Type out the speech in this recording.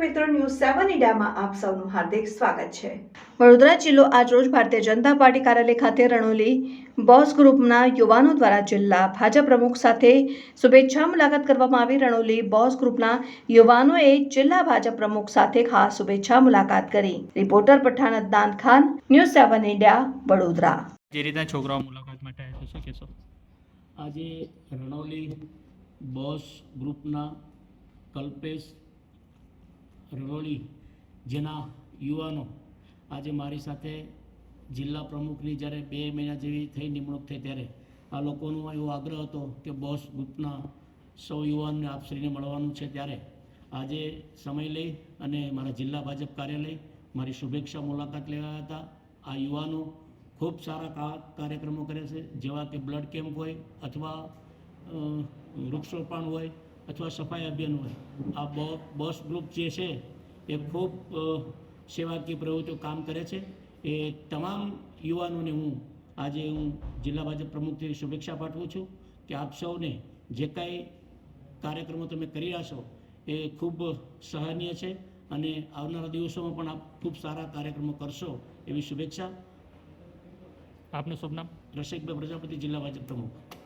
મીડિયામાં આપ સૌનું હાર્દિક સ્વાગત છે. વડોદરા જિલ્લો આજરોજ ભારતીય જનતા પાર્ટી કાર્યાલય ખાતે રણોલી બોસ ગ્રુપના યુવાનો દ્વારા જિલ્લા ભાજપ પ્રમુખ સાથે શુભેચ્છા મુલાકાત કરવામાં આવી. રણોલી બોસ ગ્રુપના યુવાનોએ જિલ્લા ભાજપ પ્રમુખ સાથે ખાસ શુભેચ્છા મુલાકાત કરી. Reporter Pathan Adnan Khan news seven India Vadodara. જે રીતના છોકરાઓ મુલાકાત માટે આવ્યા છે શું આજે રણોલી બોસ ગ્રુપના કલ્પેશ રણૌલી જેના યુવાનો આજે મારી સાથે જિલ્લા પ્રમુખની જ્યારે બે મહિના જેવી થઈ નિમણૂક થઈ ત્યારે આ લોકોનો એવો આગ્રહ હતો કે બોસ ગ્રુપના સૌ યુવાનને આપશ્રીને મળવાનું છે ત્યારે આજે સમય લઈ અને મારા જિલ્લા ભાજપ કાર્યાલય મારી શુભેચ્છા મુલાકાત લેવા હતા. આ યુવાનો ખૂબ સારા કાર્યક્રમો કરે છે. જેવા કે બ્લડ કેમ્પ હોય અથવા વૃક્ષરોપણ હોય અથવા સફાઈ અભિયાન હોય. આ બોસ ગ્રુપ જે છે એ ખૂબ સેવાકીય પ્રવૃત્તિઓ કામ કરે છે. એ તમામ યુવાનોને હું આજે હું જિલ્લા ભાજપ પ્રમુખથી શુભેચ્છા પાઠવું છું કે આપ સૌને જે કાંઈ કાર્યક્રમો તમે કરી રહ્યા છો એ ખૂબ સહનીય છે અને આવનારા દિવસોમાં પણ આપ ખૂબ સારા કાર્યક્રમો કરશો એવી શુભેચ્છા. આપનું શુભ નામ? રસિકભાઈ પ્રજાપતિ જિલ્લા ભાજપ પ્રમુખ.